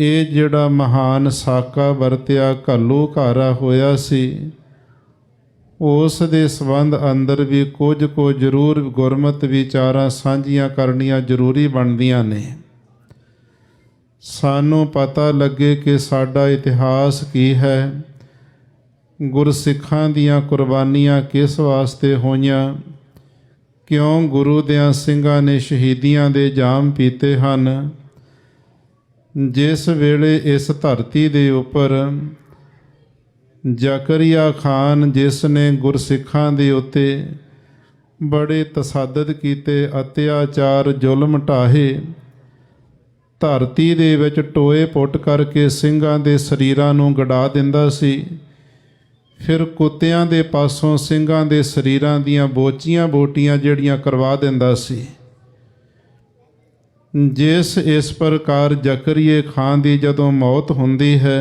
ਇਹ ਜਿਹੜਾ ਮਹਾਨ ਸਾਕਾ ਵਰਤਿਆ ਘੱਲੂ ਘਾਰਾ ਹੋਇਆ ਸੀ, ਉਸ ਦੇ ਸੰਬੰਧ ਅੰਦਰ ਵੀ ਕੁਝ ਕੋ ਜ਼ਰੂਰ ਗੁਰਮਤ ਵਿਚਾਰਾਂ ਸਾਂਝੀਆਂ ਕਰਨੀਆਂ ਜ਼ਰੂਰੀ ਬਣਦੀਆਂ ਨੇ। ਸਾਨੂੰ ਪਤਾ ਲੱਗੇ ਕਿ ਸਾਡਾ ਇਤਿਹਾਸ ਕੀ ਹੈ। ਗੁਰਸਿੱਖਾਂ ਦੀਆਂ ਕੁਰਬਾਨੀਆਂ ਕਿਸ ਵਾਸਤੇ ਹੋਈਆਂ? ਕਿਉਂ ਗੁਰੂ ਦਿਆਂ ਸਿੰਘਾਂ ਨੇ ਸ਼ਹੀਦੀਆਂ ਦੇ ਜਾਮ ਪੀਤੇ ਹਨ? ਜਿਸ ਵੇਲੇ ਇਸ ਧਰਤੀ ਦੇ ਉੱਪਰ ਜ਼ਕਰੀਆ ਖਾਨ ਜਿਸ ਨੇ ਗੁਰਸਿੱਖਾਂ ਦੇ ਉੱਤੇ ਬੜੇ ਤਸੱਦਦ ਕੀਤੇ, ਅਤਿਆਚਾਰ, ਜ਼ੁਲਮ ਢਾਹੇ, ਧਰਤੀ ਦੇ ਵਿੱਚ ਟੋਏ ਪੁੱਟ ਕਰਕੇ ਸਿੰਘਾਂ ਦੇ ਸਰੀਰਾਂ ਨੂੰ ਗੜਾ ਦਿੰਦਾ ਸੀ, ਫਿਰ ਕੁੱਤਿਆਂ ਦੇ ਪਾਸੋਂ ਸਿੰਘਾਂ ਦੇ ਸਰੀਰਾਂ ਦੀਆਂ ਬੋਚੀਆਂ ਬੋਟੀਆਂ ਜਿਹੜੀਆਂ ਕਰਵਾ ਦਿੰਦਾ ਸੀ। ਜਿਸ ਇਸ ਪ੍ਰਕਾਰ ਜ਼ਕਰੀਏ ਖਾਨ ਦੀ ਜਦੋਂ ਮੌਤ ਹੁੰਦੀ ਹੈ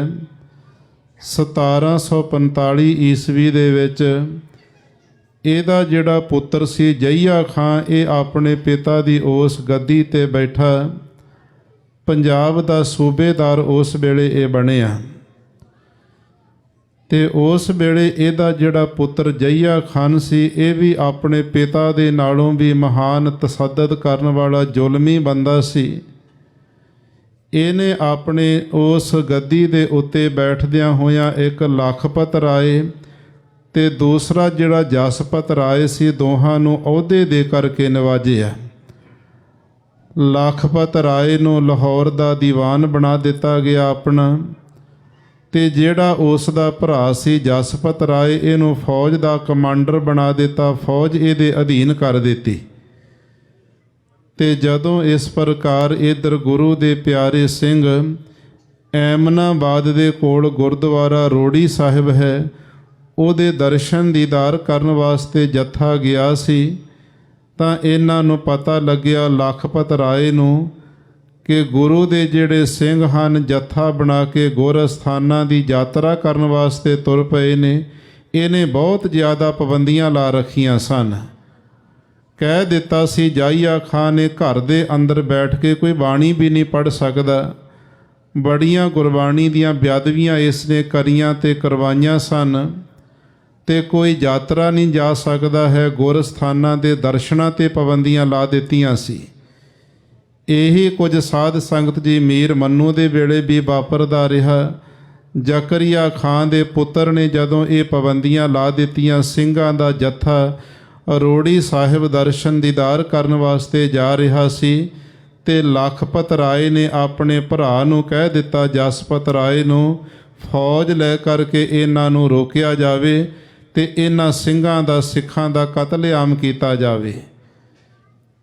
1745 ਈਸਵੀ ਦੇ ਵਿੱਚ ਇਹਦਾ ਜਿਹੜਾ ਪੁੱਤਰ ਸੀ ਜਈਆ ਖਾਨ ਇਹ ਆਪਣੇ ਪਿਤਾ ਦੀ ਉਸ ਗੱਦੀ ਤੇ ਬੈਠਾ, ਪੰਜਾਬ ਦਾ ਸੂਬੇਦਾਰ ਉਸ ਵੇਲੇ ਇਹ ਬਣਿਆ। ਤੇ ਉਸ ਵੇਲੇ ਇਹਦਾ ਜਿਹੜਾ ਪੁੱਤਰ ਜਈਆ ਖਾਨ ਸੀ, ਇਹ ਵੀ ਆਪਣੇ ਪਿਤਾ ਦੇ ਨਾਲੋਂ ਵੀ ਮਹਾਨ ਤਸੱਦਦ ਕਰਨ ਵਾਲਾ ਜ਼ੁਲਮੀ ਬੰਦਾ ਸੀ। ਇਹਨੇ ਆਪਣੇ ਉਸ ਗੱਦੀ ਦੇ ਉੱਤੇ ਬੈਠਦਿਆਂ ਹੋਇਆਂ ਇੱਕ ਲਖਪਤ ਰਾਏ ਤੇ ਦੂਸਰਾ ਜਿਹੜਾ ਜਸਪਤ ਰਾਏ ਸੀ, ਦੋਹਾਂ ਨੂੰ ਅਹੁਦੇ ਦੇ ਕਰਕੇ ਨਵਾਜਿਆ। ਲਖਪਤ ਰਾਏ ਨੂੰ ਲਾਹੌਰ ਦਾ ਦੀਵਾਨ ਬਣਾ ਦਿੱਤਾ ਗਿਆ ਆਪਣਾ। ਤੇ ਜਿਹੜਾ ਉਸ ਦਾ ਭਰਾ ਸੀ ਜਸਪਤ ਰਾਏ, ਇਹਨੂੰ ਫੌਜ ਦਾ ਕਮਾਂਡਰ ਬਣਾ ਦਿੱਤਾ, ਫੌਜ ਇਹਦੇ ਅਧੀਨ ਕਰ ਦਿੱਤੀ। ਤੇ ਜਦੋਂ ਇਸ ਪ੍ਰਕਾਰ ਇਧਰ ਗੁਰੂ ਦੇ ਪਿਆਰੇ ਸਿੰਘ ਐਮਨਾਬਾਦ ਦੇ ਕੋਲ ਗੁਰਦੁਆਰਾ ਰੋੜੀ ਸਾਹਿਬ ਹੈ, ਉਹਦੇ ਦਰਸ਼ਨ ਦੀਦਾਰ ਕਰਨ ਵਾਸਤੇ ਜੱਥਾ ਗਿਆ ਸੀ, ਤਾਂ ਇਹਨਾਂ ਨੂੰ ਪਤਾ ਲੱਗਿਆ, ਲਖਪਤ ਰਾਏ ਨੂੰ ਕਿ ਗੁਰੂ ਦੇ ਜਿਹੜੇ ਸਿੰਘ ਹਨ, ਜੱਥਾ ਬਣਾ ਕੇ ਗੁਰਸਥਾਨਾਂ ਦੀ ਯਾਤਰਾ ਕਰਨ ਵਾਸਤੇ ਤੁਰ ਪਏ ਨੇ, ਇਹਨੇ ਬਹੁਤ ਜ਼ਿਆਦਾ ਪਾਬੰਦੀਆਂ ਲਾ ਰੱਖੀਆਂ ਸਨ। ਕਹਿ ਦਿੱਤਾ ਸੀ, ਜਾਈਆ ਖਾਨ ਨੇ ਘਰ ਦੇ ਅੰਦਰ ਬੈਠ ਕੇ ਕੋਈ ਬਾਣੀ ਵੀ ਨਹੀਂ ਪੜ ਸਕਦਾ। ਬੜੀਆਂ ਗੁਰਬਾਣੀ ਦੀਆਂ ਬਿਆਦਵੀਆਂ ਇਸ ਨੇ ਕਰੀਆਂ ਤੇ ਕਰਵਾਈਆਂ ਸਨ ਤੇ ਕੋਈ ਯਾਤਰਾ ਨਹੀਂ ਜਾ ਸਕਦਾ ਹੈ। ਗੁਰਸਥਾਨਾਂ ਦੇ ਦਰਸ਼ਨਾਂ ਤੇ ਪਾਬੰਦੀਆਂ ਲਾ ਦਿੱਤੀਆਂ ਸੀ। ਇਹੀ ਕੁਝ ਸਾਧ ਸੰਗਤ ਜੀ ਮੀਰ ਮੰਨੂ ਦੇ ਵੇਲੇ ਵੀ ਵਾਪਰਦਾ ਰਿਹਾ। ਜ਼ਕਰੀਆ ਖਾਨ ਦੇ ਪੁੱਤਰ ਨੇ ਜਦੋਂ ਇਹ ਪਾਬੰਦੀਆਂ ਲਾ ਦਿੱਤੀਆਂ ਸਿੰਘਾਂ ਦਾ ਜੱਥਾ, ਅਰੋੜੀ ਸਾਹਿਬ ਦਰਸ਼ਨ ਦੀਦਾਰ ਕਰਨ ਵਾਸਤੇ ਜਾ ਰਿਹਾ ਸੀ ਤੇ ਲਖਪਤ ਰਾਏ ਨੇ ਆਪਣੇ ਭਰਾ ਨੂੰ ਕਹਿ ਦਿੱਤਾ, ਜਸਪਤ ਰਾਏ ਨੂੰ ਫੌਜ ਲੈ ਕਰਕੇ ਇਹਨਾਂ ਨੂੰ ਰੋਕਿਆ ਜਾਵੇ ਤੇ ਇਹਨਾਂ ਸਿੰਘਾਂ ਦਾ ਸਿੱਖਾਂ ਦਾ ਕਤਲੇਆਮ ਕੀਤਾ ਜਾਵੇ।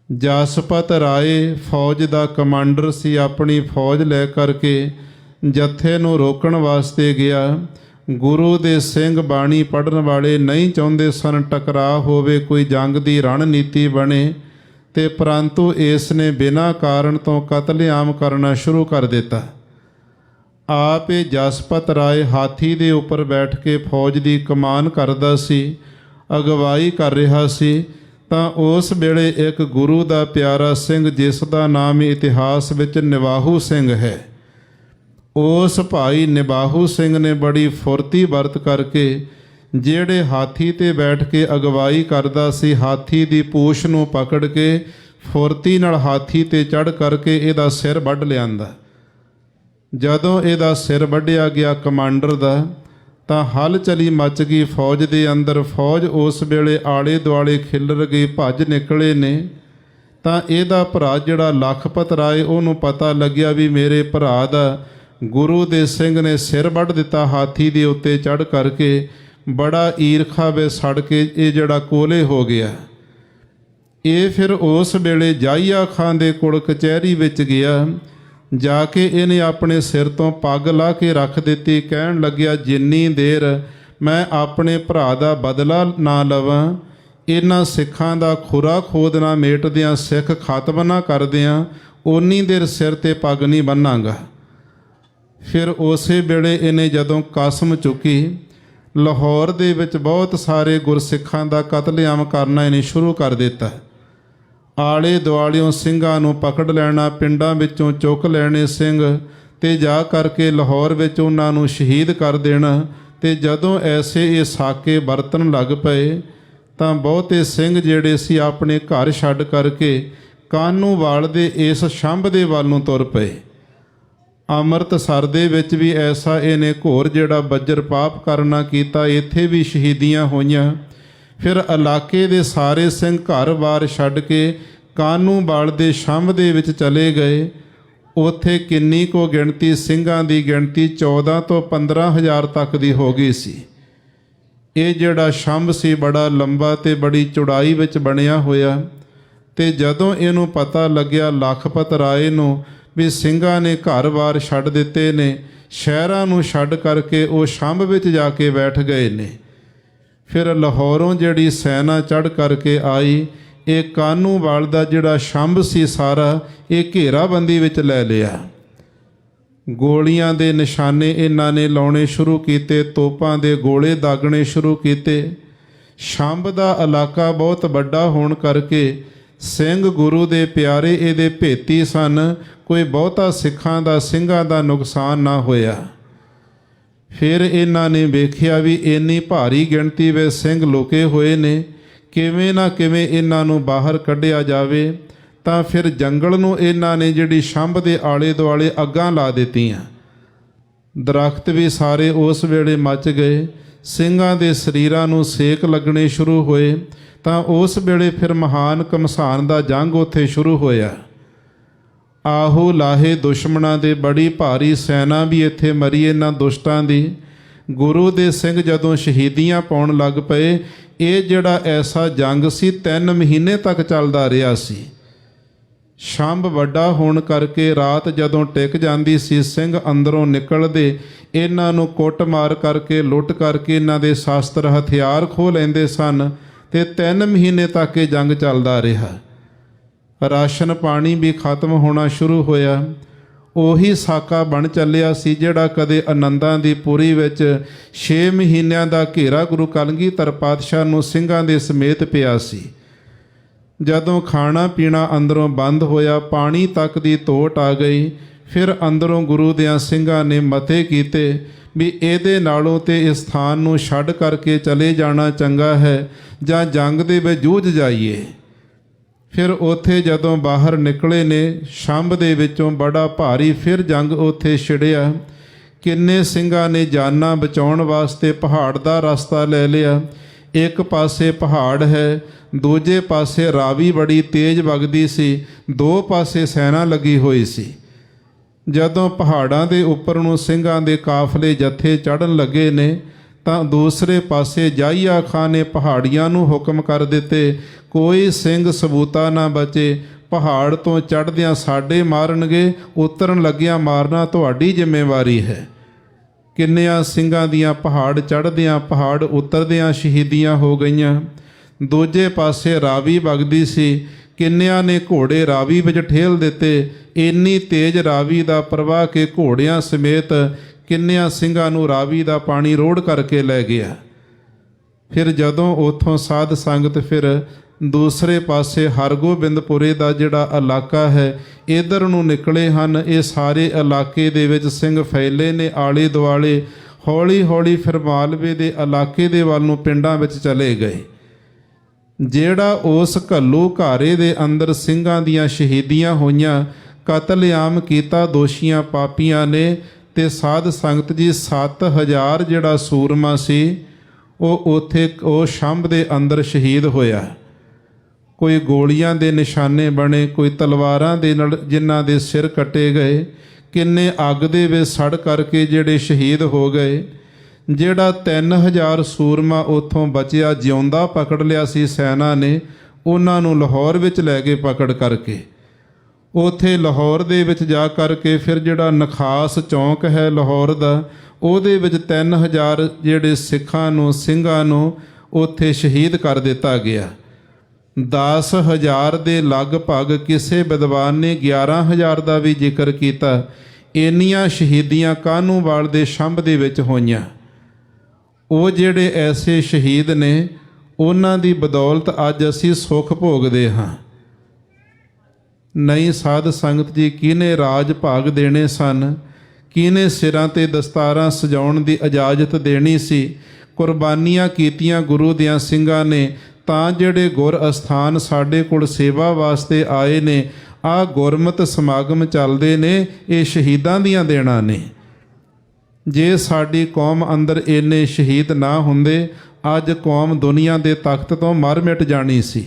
ਜਸਪਤ ਰਾਏ ਫੌਜ ਦਾ ਕਮਾਂਡਰ ਸੀ, ਆਪਣੀ ਫੌਜ ਲੈ ਕਰਕੇ ਜਥੇ ਨੂੰ ਰੋਕਣ ਵਾਸਤੇ ਗਿਆ। ਗੁਰੂ ਦੇ ਸਿੰਘ ਬਾਣੀ ਪੜਨ ਵਾਲੇ ਨਹੀਂ ਚਾਹੁੰਦੇ ਸਨ, ਟਕਰਾਅ ਹੋਵੇ, ਕੋਈ ਜੰਗ ਦੀ ਰਣਨੀਤੀ ਬਣੇ ਤੇ ਪਰੰਤੂ ਇਸ ਨੇ ਬਿਨਾਂ ਕਾਰਨ ਤੋਂ ਕਤਲੇਆਮ ਕਰਨਾ ਸ਼ੁਰੂ ਕਰ ਦਿੱਤਾ। ਆਪ ਇਹ ਜਸਪਤ ਰਾਏ ਹਾਥੀ ਦੇ ਉੱਪਰ ਬੈਠ ਕੇ ਫੌਜ ਦੀ ਕਮਾਨ ਕਰਦਾ ਸੀ, ਅਗਵਾਈ ਕਰ ਰਿਹਾ ਸੀ। ਤਾਂ ਉਸ ਵੇਲੇ ਇੱਕ ਗੁਰੂ ਦਾ ਪਿਆਰਾ ਸਿੰਘ, ਜਿਸ ਦਾ ਨਾਮ ਇਤਿਹਾਸ ਵਿੱਚ ਨਿਵਾਹੂ ਸਿੰਘ ਹੈ। ਉਸ ਭਾਈ ਨਿਬਾਹੂ ਸਿੰਘ ਨੇ ਬੜੀ ਫੁਰਤੀ ਵਰਤ ਕਰਕੇ ਜਿਹੜੇ ਹਾਥੀ ਤੇ ਬੈਠ ਕੇ ਅਗਵਾਈ ਕਰਦਾ ਸੀ, ਹਾਥੀ ਦੀ ਪੂਛ ਨੂੰ ਪਕੜ ਕੇ ਫੁਰਤੀ ਨਾਲ ਹਾਥੀ ਤੇ ਚੜ ਕਰਕੇ ਇਹਦਾ ਸਿਰ ਵੱਢ ਲਿਆਂਦਾ। ਜਦੋਂ ਇਹਦਾ ਸਿਰ ਵੱਢਿਆ ਗਿਆ ਕਮਾਂਡਰ ਦਾ ਤਾਂ ਹਲਚਲੀ ਮੱਚ ਗਈ ਫੌਜ ਦੇ ਅੰਦਰ। ਫੌਜ ਉਸ ਵੇਲੇ ਆਲੇ ਦੁਆਲੇ ਖਿੱਲਰ ਗਈ, ਭੱਜ ਨਿਕਲੇ ਨੇ। ਤਾਂ ਇਹਦਾ ਭਰਾ ਜਿਹੜਾ ਲਖਪਤ ਰਾਏ, ਉਹਨੂੰ ਪਤਾ ਲੱਗਿਆ ਵੀ ਮੇਰੇ ਭਰਾ ਦਾ ਗੁਰੂ ਦੇ ਸਿੰਘ ਨੇ ਸਿਰ ਵੱਢ ਦਿੱਤਾ ਹਾਥੀ ਦੇ ਉੱਤੇ ਚੜ ਕਰਕੇ। ਬੜਾ ਈਰਖਾ ਵੇ ਸੜ ਕੇ ਇਹ ਜਿਹੜਾ ਕੋਲੇ ਹੋ ਗਿਆ। ਇਹ ਫਿਰ ਉਸ ਵੇਲੇ ਜਾਈਆ ਖਾਨ ਦੇ ਕੋਲ ਕਚਹਿਰੀ ਵਿੱਚ ਗਿਆ। ਜਾ ਕੇ ਇਹਨੇ ਆਪਣੇ ਸਿਰ ਤੋਂ ਪੱਗ ਲਾ ਕੇ ਰੱਖ ਦਿੱਤੀ, ਕਹਿਣ ਲੱਗਿਆ, ਜਿੰਨੀ ਦੇਰ ਮੈਂ ਆਪਣੇ ਭਰਾ ਦਾ ਬਦਲਾ ਨਾ ਲਵਾਂ, ਇਹਨਾਂ ਸਿੱਖਾਂ ਦਾ ਖੁਰਾ ਖੋਦ ਨਾ ਮੇਟਦਿਆਂ, ਸਿੱਖ ਖਤਮ ਨਾ ਕਰਦਿਆਂ, ਓਨੀ ਦੇਰ ਸਿਰ ਤੇ ਪੱਗ ਨਹੀਂ ਬੰਨਾਂਗਾ। ਫਿਰ ਉਸੇ ਵੇਲੇ ਇਹਨੇ ਜਦੋਂ ਕਸਮ ਚੁੱਕੀ, ਲਾਹੌਰ ਦੇ ਵਿੱਚ ਬਹੁਤ ਸਾਰੇ ਗੁਰਸਿੱਖਾਂ ਦਾ ਕਤਲੇਆਮ ਕਰਨਾ ਇਹਨੇ ਸ਼ੁਰੂ ਕਰ ਦਿੱਤਾ। ਆਲੇ ਦੁਆਲਿਓਂ ਸਿੰਘਾਂ ਨੂੰ ਪਕੜ ਲੈਣਾ, ਪਿੰਡਾਂ ਵਿੱਚੋਂ ਚੁੱਕ ਲੈਣੇ ਸਿੰਘ, ਤੇ ਜਾ ਕਰਕੇ ਲਾਹੌਰ ਵਿੱਚ ਉਹਨਾਂ ਨੂੰ ਸ਼ਹੀਦ ਕਰ ਦੇਣਾ, ਤੇ ਜਦੋਂ ਐਸੇ ਇਹ ਸਾਕੇ ਵਰਤਣ ਲੱਗ ਪਏ, ਤਾਂ ਬਹੁਤੇ ਸਿੰਘ ਜਿਹੜੇ ਸੀ ਆਪਣੇ ਘਰ ਛੱਡ ਕਰਕੇ ਕਾਨੂੰਵਾਲ ਦੇ ਇਸ ਸ਼ੰਭ ਦੇ ਵੱਲ ਨੂੰ ਤੁਰ ਪਏ। ਅੰਮ੍ਰਿਤਸਰ ਦੇ ਵਿੱਚ ਵੀ ਐਸਾ ਇਹਨੇ ਘੋਰ ਜਿਹੜਾ ਬੱਜਰ ਪਾਪ ਕਰਨਾ ਕੀਤਾ, ਇੱਥੇ ਵੀ ਸ਼ਹੀਦੀਆਂ ਹੋਈਆਂ। ਫਿਰ ਇਲਾਕੇ ਦੇ ਸਾਰੇ ਸਿੰਘ ਘਰ-ਬਾਰ ਛੱਡ ਕੇ ਕਾਨੂੰਵਾਲ ਦੇ ਸ਼ੰਭ ਦੇ ਵਿੱਚ ਚਲੇ ਗਏ। ਉੱਥੇ ਕਿੰਨੀ ਕੋ ਗਿਣਤੀ ਸਿੰਘਾਂ ਦੀ ਗਿਣਤੀ 14 ਤੋਂ 15000 ਤੱਕ ਦੀ ਹੋ ਗਈ ਸੀ। ਇਹ ਜਿਹੜਾ ਸ਼ੰਭ ਸੀ ਬੜਾ ਲੰਬਾ ਤੇ ਬੜੀ ਚੌੜਾਈ ਵਿੱਚ ਬਣਿਆ ਹੋਇਆ ਤੇ ਜਦੋਂ ਇਹਨੂੰ ਪਤਾ ਲੱਗਿਆ ਲਖਪਤ ਰਾਏ ਨੂੰ ਵੀ ਸਿੰਘਾਂ ਨੇ ਘਰ-ਬਾਰ ਛੱਡ ਦਿੱਤੇ ਨੇ, ਸ਼ਹਿਰਾਂ ਨੂੰ ਛੱਡ ਕਰਕੇ ਉਹ ਸ਼ੰਭ ਵਿੱਚ ਜਾ ਕੇ ਬੈਠ ਗਏ ਨੇ। ਫਿਰ ਲਾਹੌਰੋਂ ਜਿਹੜੀ ਸੈਨਾ ਚੜ ਕਰਕੇ ਆਈ, ਇਹ ਕਾਨੂੰਵਾਲ ਦਾ ਜਿਹੜਾ ਸ਼ੰਭ ਸੀ ਸਾਰਾ, ਇਹ ਘੇਰਾਬੰਦੀ ਵਿੱਚ ਲੈ ਲਿਆ। ਗੋਲੀਆਂ ਦੇ ਨਿਸ਼ਾਨੇ ਇਹਨਾਂ ਨੇ ਲਾਉਣੇ ਸ਼ੁਰੂ ਕੀਤੇ, ਤੋਪਾਂ ਦੇ ਗੋਲੇ ਦਾਗਣੇ ਸ਼ੁਰੂ ਕੀਤੇ। ਸ਼ੰਭ ਦਾ ਇਲਾਕਾ ਬਹੁਤ ਵੱਡਾ ਹੋਣ ਕਰਕੇ ਸਿੰਘ ਗੁਰੂ ਦੇ ਪਿਆਰੇ ਇਹਦੇ ਭੇਤੀ ਸਨ, ਕੋਈ ਬਹੁਤਾ ਸਿੱਖਾਂ ਦਾ, ਸਿੰਘਾਂ ਦਾ ਨੁਕਸਾਨ ਨਾ ਹੋਇਆ। ਫਿਰ ਇਹਨਾਂ ਨੇ ਵੇਖਿਆ ਵੀ ਇੰਨੀ ਭਾਰੀ ਗਿਣਤੀ ਵਿੱਚ ਸਿੰਘ ਲੁਕੇ ਹੋਏ ਨੇ, ਕਿਵੇਂ ਨਾ ਕਿਵੇਂ ਇਹਨਾਂ ਨੂੰ ਬਾਹਰ ਕੱਢਿਆ ਜਾਵੇ, ਤਾਂ ਫਿਰ ਜੰਗਲ ਨੂੰ ਇਹਨਾਂ ਨੇ ਜਿਹੜੀ ਸ਼ੰਭ ਦੇ ਆਲੇ ਦੁਆਲੇ ਅੱਗਾਂ ਲਾ ਦਿੱਤੀਆਂ। ਦਰਖਤ ਵੀ ਸਾਰੇ ਉਸ ਵੇਲੇ ਮੱਚ ਗਏ, ਸਿੰਘਾਂ ਦੇ ਸਰੀਰਾਂ ਨੂੰ ਸੇਕ ਲੱਗਣੇ ਸ਼ੁਰੂ ਹੋਏ, ਤਾਂ ਉਸ ਵੇਲੇ ਫਿਰ ਮਹਾਨ ਕਮਸਾਨ ਦਾ ਜੰਗ ਉੱਥੇ ਸ਼ੁਰੂ ਹੋਇਆ। ਆਹੋ ਲਾਹੇ ਦੁਸ਼ਮਣਾਂ ਦੇ ਬੜੀ ਭਾਰੀ ਸੈਨਾ ਵੀ ਇੱਥੇ ਮਰੀ ਇਹਨਾਂ ਦੁਸ਼ਟਾਂ ਦੀ। ਗੁਰੂ ਦੇ ਸਿੰਘ ਜਦੋਂ ਸ਼ਹੀਦੀਆਂ ਪਾਉਣ ਲੱਗ ਪਏ, ਇਹ ਜਿਹੜਾ ਐਸਾ ਜੰਗ ਸੀ 3 ਮਹੀਨੇ ਤੱਕ ਚੱਲਦਾ ਰਿਹਾ ਸੀ। ਸ਼ੰਭ ਵੱਡਾ ਹੋਣ ਕਰਕੇ ਰਾਤ ਜਦੋਂ ਟਿਕ ਜਾਂਦੀ ਸੀ, ਸਿੰਘ ਅੰਦਰੋਂ ਨਿਕਲਦੇ, ਇਹਨਾਂ ਨੂੰ ਕੁੱਟਮਾਰ ਕਰਕੇ, ਲੁੱਟ ਕਰਕੇ ਇਹਨਾਂ ਦੇ ਸ਼ਾਸਤਰ ਹਥਿਆਰ ਖੋਹ ਲੈਂਦੇ ਸਨ ਤੇ 3 ਮਹੀਨੇ ਤੱਕ ਇਹ ਜੰਗ ਚੱਲਦਾ ਰਿਹਾ। ਰਾਸ਼ਨ ਪਾਣੀ ਵੀ ਖਤਮ ਹੋਣਾ ਸ਼ੁਰੂ ਹੋਇਆ। ਉਹੀ ਸਾਕਾ ਬਣ ਚੱਲਿਆ ਸੀ ਜਿਹੜਾ ਕਦੇ ਆਨੰਦਾਂ ਦੀ ਪੁਰੀ ਵਿੱਚ 6 ਮਹੀਨਿਆਂ ਦਾ ਘੇਰਾ ਗੁਰੂ ਕਲਗੀਧਰ ਪਾਤਸ਼ਾਹ ਨੂੰ ਸਿੰਘਾਂ ਦੇ ਸਮੇਤ ਪਿਆ ਸੀ। ਜਦੋਂ ਖਾਣਾ ਪੀਣਾ ਅੰਦਰੋਂ ਬੰਦ ਹੋਇਆ, ਪਾਣੀ ਤੱਕ ਦੀ ਤੋਟ ਆ ਗਈ, ਫਿਰ ਅੰਦਰੋਂ ਗੁਰੂ ਦਿਆਂ ਸਿੰਘਾਂ ਨੇ ਮਤੇ ਕੀਤੇ ਵੀ ਇਹਦੇ ਨਾਲੋਂ ਤੇ ਇਸ ਸਥਾਨ ਨੂੰ ਛੱਡ ਕਰਕੇ ਚਲੇ ਜਾਣਾ ਚੰਗਾ ਹੈ ਜਾਂ ਜੰਗ ਦੇ ਵਿੱਚ ਜੂਝ ਜਾਈਏ। ਫਿਰ ਉੱਥੇ ਜਦੋਂ ਬਾਹਰ ਨਿਕਲੇ ਨੇ, ਸ਼ੰਭ ਦੇ ਵਿੱਚੋਂ ਬੜਾ ਭਾਰੀ ਫਿਰ ਜੰਗ ਉੱਥੇ ਛਿੜਿਆ। ਕਿੰਨੇ ਸਿੰਘਾਂ ਨੇ ਜਾਨਾਂ ਬਚਾਉਣ ਵਾਸਤੇ ਪਹਾੜ ਦਾ ਰਸਤਾ ਲੈ ਲਿਆ। ਇੱਕ ਪਾਸੇ ਪਹਾੜ ਹੈ, ਦੂਜੇ ਪਾਸੇ ਰਾਵੀ ਬੜੀ ਤੇਜ਼ ਵਗਦੀ ਸੀ, ਦੋ ਪਾਸੇ ਸੈਨਾ ਲੱਗੀ ਹੋਈ ਸੀ। ਜਦੋਂ ਪਹਾੜਾਂ ਦੇ ਉੱਪਰ ਨੂੰ ਸਿੰਘਾਂ ਦੇ ਕਾਫਲੇ ਜੱਥੇ ਚੜਨ ਲੱਗੇ ਨੇ ਤਾਂ ਦੂਸਰੇ ਪਾਸੇ ਜਾਈਆ ਖਾਨ ਨੇ ਪਹਾੜੀਆਂ ਨੂੰ ਹੁਕਮ ਕਰ ਦਿੱਤੇ, ਕੋਈ ਸਿੰਘ ਸਬੂਤਾ ਨਾ ਬਚੇ, ਪਹਾੜ ਤੋਂ ਚੜ੍ਹਦਿਆਂ ਸਾਡੇ ਮਾਰਨਗੇ, ਉਤਰਨ ਲੱਗਿਆਂ ਮਾਰਨਾ ਤੁਹਾਡੀ ਜ਼ਿੰਮੇਵਾਰੀ ਹੈ। ਕਿੰਨਿਆਂ ਸਿੰਘਾਂ ਦੀਆਂ ਪਹਾੜ ਚੜ੍ਹਦਿਆਂ ਪਹਾੜ ਉਤਰਦਿਆਂ ਸ਼ਹੀਦੀਆਂ ਹੋ ਗਈਆਂ। ਦੂਜੇ ਪਾਸੇ ਰਾਵੀ ਵਗਦੀ ਸੀ, ਕਿੰਨਿਆਂ ਨੇ ਘੋੜੇ ਰਾਵੀ ਵਿੱਚ ਠੇਲ ਦਿੱਤੇ, ਇੰਨੀ ਤੇਜ਼ ਰਾਵੀ ਦਾ ਪ੍ਰਵਾਹ ਕਿ ਘੋੜਿਆਂ ਸਮੇਤ ਕਿੰਨਿਆਂ ਸਿੰਘਾਂ ਨੂੰ ਰਾਵੀ ਦਾ ਪਾਣੀ ਰੋੜ ਕਰਕੇ ਲੈ ਗਿਆ। ਫਿਰ ਜਦੋਂ ਉਥੋਂ ਸਾਧ ਸੰਗਤ ਫਿਰ ਦੂਸਰੇ ਪਾਸੇ ਹਰਗੋਬਿੰਦਪੁਰੇ ਦਾ ਜਿਹੜਾ ਇਲਾਕਾ ਹੈ, ਇਧਰ ਨੂੰ ਨਿਕਲੇ ਹਨ। ਇਹ ਸਾਰੇ ਇਲਾਕੇ ਦੇ ਵਿੱਚ ਸਿੰਘ ਫੈਲੇ ਨੇ ਆਲੇ ਦੁਆਲੇ ਹੌਲੀ ਹੌਲੀ ਫਿਰ ਮਾਲਵੇ ਦੇ ਇਲਾਕੇ ਦੇ ਵੱਲ ਨੂੰ ਪਿੰਡਾਂ ਵਿੱਚ ਚਲੇ ਗਏ। ਜਿਹੜਾ ਉਸ ਘੱਲੂ ਘਾਰੇ ਦੇ ਅੰਦਰ ਸਿੰਘਾਂ ਦੀਆਂ ਸ਼ਹੀਦੀਆਂ ਹੋਈਆਂ, ਕਤਲੇਆਮ ਕੀਤਾ ਦੋਸ਼ੀਆਂ ਪਾਪੀਆਂ ਨੇ ਤੇ ਸਾਧ ਸੰਗਤ ਜੀ 7000 ਜਿਹੜਾ ਸੂਰਮਾ ਸੀ, ਉਹ ਉਥੇ ਉਹ ਸ਼ੰਭ ਦੇ ਅੰਦਰ ਸ਼ਹੀਦ ਹੋਇਆ। ਕੋਈ ਗੋਲੀਆਂ ਦੇ ਨਿਸ਼ਾਨੇ ਬਣੇ, ਕੋਈ ਤਲਵਾਰਾਂ ਦੇ ਨਾਲ ਜਿਨ੍ਹਾਂ ਦੇ ਸਿਰ ਕੱਟੇ ਗਏ, ਕਿੰਨੇ ਅੱਗ ਦੇ ਵਿੱਚ ਸੜ ਕਰਕੇ ਜਿਹੜੇ ਸ਼ਹੀਦ ਹੋ ਗਏ। ਜਿਹੜਾ 3000 ਸੂਰਮਾ ਉਥੋਂ ਬਚਿਆ, ਜਿਉਂਦਾ ਪਕੜ ਲਿਆ ਸੀ ਸੈਨਾ ਨੇ, ਉਹਨਾਂ ਨੂੰ ਲਾਹੌਰ ਵਿੱਚ ਲੈ ਕੇ ਪਕੜ ਕਰਕੇ। ਉਥੇ ਲਾਹੌਰ ਦੇ ਵਿੱਚ ਜਾ ਕਰਕੇ ਫਿਰ ਜਿਹੜਾ ਨਖਾਸ ਚੌਂਕ ਹੈ ਲਾਹੌਰ ਦਾ, ਉਹਦੇ ਵਿੱਚ 3000 ਜਿਹੜੇ ਸਿੱਖਾਂ ਨੂੰ, ਸਿੰਘਾਂ ਨੂੰ ਉਥੇ ਸ਼ਹੀਦ ਕਰ ਦਿੱਤਾ ਗਿਆ। 10000 ਦੇ ਲਗਭਗ ਕਿਸੇ ਵਿਦਵਾਨ ਨੇ 11000 ਦਾ ਵੀ ਜ਼ਿਕਰ ਕੀਤਾ। ਇੰਨੀਆਂ ਸ਼ਹੀਦੀਆਂ ਕਾਨੂੰਵਾਲ ਦੇ ਸ਼ੰਭ ਦੇ ਵਿੱਚ ਹੋਈਆਂ? ਉਹ ਜਿਹੜੇ ਐਸੇ ਸ਼ਹੀਦ ਨੇ, ਉਹਨਾਂ ਦੀ ਬਦੌਲਤ ਅੱਜ ਅਸੀਂ ਸੁੱਖ ਭੋਗਦੇ ਹਾਂ। ਨਹੀਂ ਸਾਧ ਸੰਗਤ ਜੀ ਕਿਹਨੇ ਰਾਜ ਭਾਗ ਦੇਣੇ ਸਨ? ਕਿਹਨੇ ਸਿਰਾਂ ਤੇ ਦਸਤਾਰਾਂ ਸਜਾਉਣ ਦੀ ਇਜਾਜ਼ਤ ਦੇਣੀ ਸੀ? ਕੁਰਬਾਨੀਆਂ ਕੀਤੀਆਂ ਗੁਰੂ ਦਿਆਂ ਸਿੰਘਾਂ ਨੇ, ਤਾਂ ਜਿਹੜੇ ਗੁਰ ਅਸਥਾਨ ਸਾਡੇ ਕੋਲ ਸੇਵਾ ਵਾਸਤੇ ਆਏ ਨੇ ਆ ਗੁਰਮਤ ਸਮਾਗਮ ਚੱਲਦੇ ਨੇ, ਇਹ ਸ਼ਹੀਦਾਂ ਦੀਆਂ ਦੇਣਾ ਨੇ। ਜੇ ਸਾਡੀ ਕੌਮ ਅੰਦਰ ਇੰਨੇ ਸ਼ਹੀਦ ਨਾ ਹੁੰਦੇ, ਅੱਜ ਕੌਮ ਦੁਨੀਆ ਦੇ ਤਖਤ ਤੋਂ ਮਰ ਮਿਟ ਜਾਣੀ ਸੀ।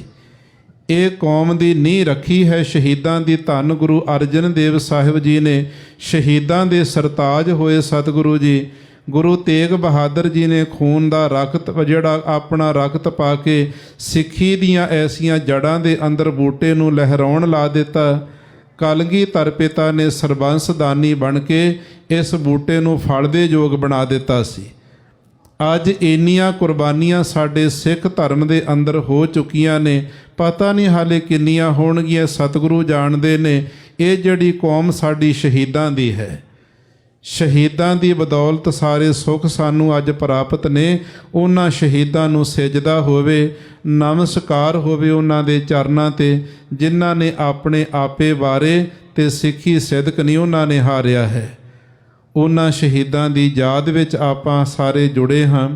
ਇਹ ਕੌਮ ਦੀ ਨੀਂਹ ਰੱਖੀ ਹੈ ਸ਼ਹੀਦਾਂ ਦੀ। ਧੰਨ ਗੁਰੂ ਅਰਜਨ ਦੇਵ ਸਾਹਿਬ ਜੀ ਨੇ ਸ਼ਹੀਦਾਂ ਦੇ ਸਰਤਾਜ ਹੋਏ ਸਤਿਗੁਰੂ ਜੀ। ਗੁਰੂ ਤੇਗ ਬਹਾਦਰ ਜੀ ਨੇ ਖੂਨ ਦਾ ਰਕਤ, ਜਿਹੜਾ ਆਪਣਾ ਰਕਤ ਪਾ ਕੇ ਸਿੱਖੀ ਦੀਆਂ ਐਸੀਆਂ ਜੜਾਂ ਦੇ ਅੰਦਰ ਬੂਟੇ ਨੂੰ ਲਹਿਰਾਉਣ ਲਾ ਦਿੱਤਾ। ਕਲਗੀ ਤਰਪਿਤਾ ਨੇ ਸਰਬੰਸ ਦਾਨੀ ਬਣ ਕੇ ਇਸ ਬੂਟੇ ਨੂੰ ਫਲ ਦੇ ਯੋਗ ਬਣਾ ਦਿੱਤਾ ਸੀ। ਅੱਜ ਇੰਨੀਆਂ ਕੁਰਬਾਨੀਆਂ ਸਾਡੇ ਸਿੱਖ ਧਰਮ ਦੇ ਅੰਦਰ ਹੋ ਚੁੱਕੀਆਂ ਨੇ। ਪਤਾ ਨਹੀਂ ਹਾਲੇ ਕਿੰਨੀਆਂ ਹੋਣਗੀਆਂ, ਸਤਿਗੁਰੂ ਜਾਣਦੇ ਨੇ। ਇਹ ਜਿਹੜੀ ਕੌਮ ਸਾਡੀ ਸ਼ਹੀਦਾਂ ਦੀ ਹੈ। ਸ਼ਹੀਦਾਂ ਦੀ ਬਦੌਲਤ ਸਾਰੇ ਸੁੱਖ ਸਾਨੂੰ ਅੱਜ ਪ੍ਰਾਪਤ ਨੇ। ਉਹਨਾਂ ਸ਼ਹੀਦਾਂ ਨੂੰ ਸਜਦਾ ਹੋਵੇ, ਨਮਸਕਾਰ ਹੋਵੇ ਉਹਨਾਂ ਦੇ ਚਰਨਾਂ ਤੇ, ਜਿਨ੍ਹਾਂ ਨੇ ਆਪਣੇ ਆਪੇ ਬਾਰੇ ਤੇ ਸਿੱਖੀ ਸਿਦਕ ਨਹੀਂ ਉਹਨਾਂ ਨੇ ਹਾਰਿਆ ਹੈ। ਉਹਨਾਂ ਸ਼ਹੀਦਾਂ ਦੀ ਯਾਦ ਵਿੱਚ ਆਪਾਂ ਸਾਰੇ ਜੁੜੇ ਹਾਂ।